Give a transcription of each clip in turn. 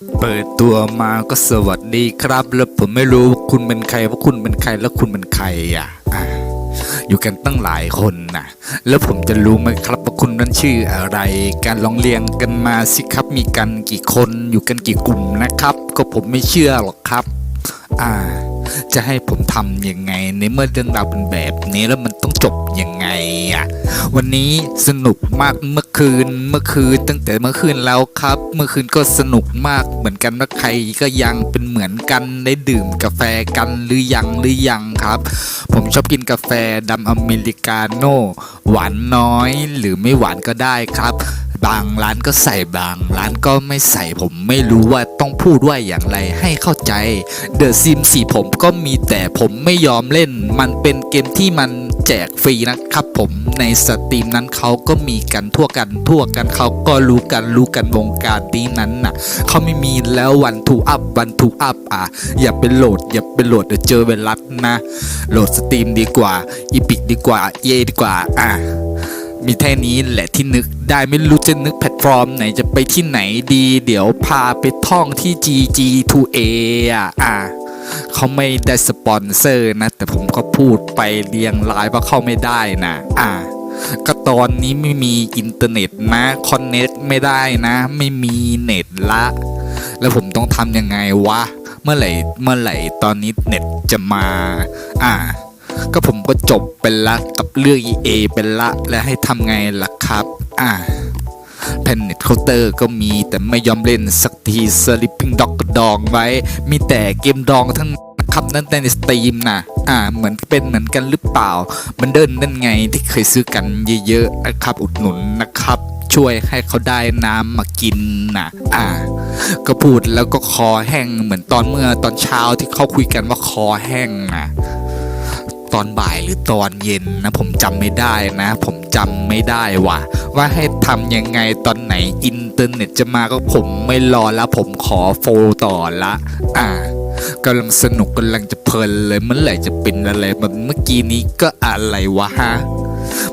เปิดตัวมาก็สวัสดีครับ แล้วผมไม่รู้ว่าคุณเป็นใครว่าคุณเป็นใครแล้วคุณเป็นใครอะอยู่กันตั้งหลายคนนะแล้วผมจะรู้ไหมครับว่าคุณนั้นชื่ออะไร การลองเรียงกันมาสิครับ มีกันกี่คนอยู่กันกี่กลุ่มนะครับ ก็ผมไม่เชื่อหรอกครับ อ่า จะให้ผมทำยังไง ในเมื่อเรื่องราวเป็นแบบนี้แล้วมันต้องจบยังไงอะวันนี้สนุกมากเมื่อคืนเมื่อคืนตั้งแต่เมื่อคืนแล้วครับ เมื่อคืนก็สนุกมากเหมือนกันว่าใครก็ยังเป็นเหมือนกันได้ดื่มกาแฟกันหรือยังหรือยังครับ ผมชอบกินกาแฟดำอเมริกาโน่หวานน้อยหรือไม่หวานก็ได้ครับ บางร้านก็ใส่บาง ร้านก็ไม่ใส่ผมไม่รู้ว่าต้องพูดว่าอย่างไรให้เข้าใจเดอะซิมสี่ผมก็มีแต่ผมไม่ยอมเล่น มันเป็นเกมที่มันแจกฟรีนะครับผมในสตรีมนั้นเขาก็มีกันทั่วกันทั่วกันเขาก็รู้กันรู้กันวงการนี้นั้นน่ะเขาไม่มีแล้ววันทูอัพวันทูอัพอะอย่าไปโหลด อย่าไปโหลดเดี๋ยวเจอเวลัดนะ โหลดสตรีมดีกว่าอีพิกดีกว่าเยดีกว่าอะ มีแค่นี้แหละที่นึกได้ไม่รู้จะนึกแพลตฟอร์มไหนจะไปที่ไหนดี เดี๋ยวพาไปท่องที่ GG2A อะอะเขาไม่ได้สปอนเซอร์นะ แต่ผมก็พูดไปเรียงรายว่าเข้าไม่ได้นะอะก็ตอนนี้ไม่มีอินเทอร์เน็ตนะคอนเน็ตไม่ได้นะ ไม่มีเน็ตละ แล้วผมต้องทำยังไงวะ เมื่อไหร่เมื่อไหร่ตอนนี้เน็ตจะมา อ่า ก็ผมก็จบเป็นละกับเรื่อง EA เป็นละและให้ทำไงล่ะครับ อ่าแผ่นเน็ตเคาน์เตอร์ก็มีแต่ไม่ยอมเล่นสักที Sleeping Dog ก็ดองไว้ มีแต่เกมดองทั้งครับนั่นแต่ในสตรีมนะอ่า เหมือนเป็นเหมือนกันหรือเปล่า มันเดินนั่นไงที่เคยซื้อกันเยอะๆนะครับ อุดหนุนนะครับ ช่วยให้เขาได้น้ำมากินนะอ่า ก็พูดแล้วก็คอแห้งเหมือนตอนเมื่อตอนเช้าที่เขาคุยกันว่าคอแห้งนะ ตอนบ่ายหรือตอนเย็นนะ ผมจำไม่ได้นะ ผมจำไม่ได้ว่ะ ว่าให้ทำยังไงตอนไหนอินเทอร์เน็ตจะมาก็ผมไม่รอแล้วผมขอโฟลต่อละ อ่ากำลังสนุกกำลังจะเพลินเลยเมื่อไหร่จะเป็นอะไรแบบเมื่อกี้นี้ก็อะไรวะฮะ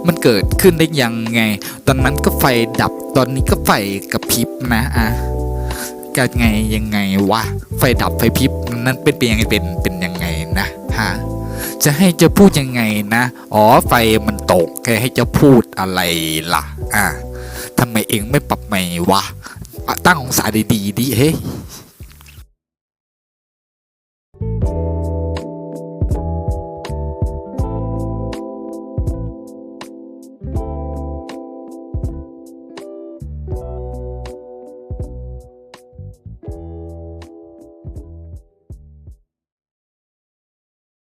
มันเกิดขึ้นได้ยังไง ตอนนั้นก็ไฟดับ ตอนนี้ก็ไฟกระพริบนะอะกันไงยังไงวะ ไฟดับไฟพริบนั่นเป็นเป็นยังไงเป็นเป็น จะให้เจะพูดยังไงนะ อ๋อไฟมันตกแค่ให้เจะพูดอะไรล่ะ อะทำไมเองไม่ปรับใหม่วะอะตั้งองศาดีๆดิเฮ้